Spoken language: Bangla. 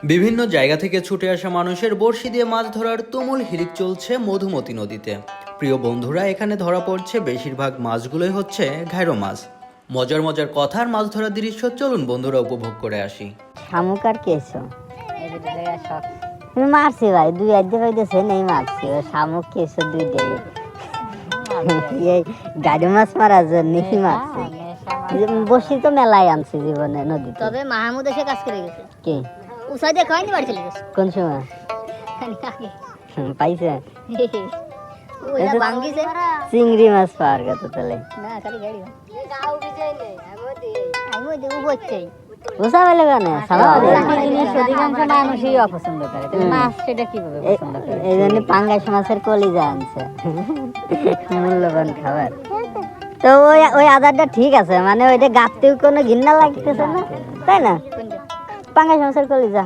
বিভিন্ন জায়গা থেকে ছুটে আসা মানুষের বড়শি দিয়ে মাছ ধরার তুমুল হিরিক চলছে মধুমতি নদীতে। প্রিয় বন্ধুরা এখানে ধরা পড়ছে বেশিরভাগ মাছগুলোই হচ্ছে ঘাইরো মাছ। মজার মজার কথার মাছ ধরার দৃশ্য চলুন বন্ধুরা উপভোগ করে আসি। শামুক আর কেঁচো মারছি ভাই দুই আধ পাইতেছে নেই মারছি। ও শামুক কেঁচো দুই দেবে এই গাড়ি মাছ মারার জন্যই মারছি। বসি তো মেলায় আনছি জীবনে নদীতে। তবে মাহমুদ এসে কাজ করে গেছে। কি? দিয়ে বাড়ি চলে গেছে। কোন সময়? পাইছে। চিংড়ি মাছ পাওয়ার কথা তাহলে। না খালি গাড়ি। আমি ওই দেবো বলছেই বুঝা পেলে কেন? অধিকাংশ মানুষই অপছন্দ করে। মাছ সেটা কীভাবে পছন্দ করে? এই জন্য পাঙ্গাস মাছের কলিজা আনছে। মূল্যবান খাবার। তো ওই ওই আদারটা ঠিক আছে মানে ওইটা গাতেও কোনো ঘিন্না লাগতেছে না তাই না? কোনটা পাঙ্গাস মাছের কলিজা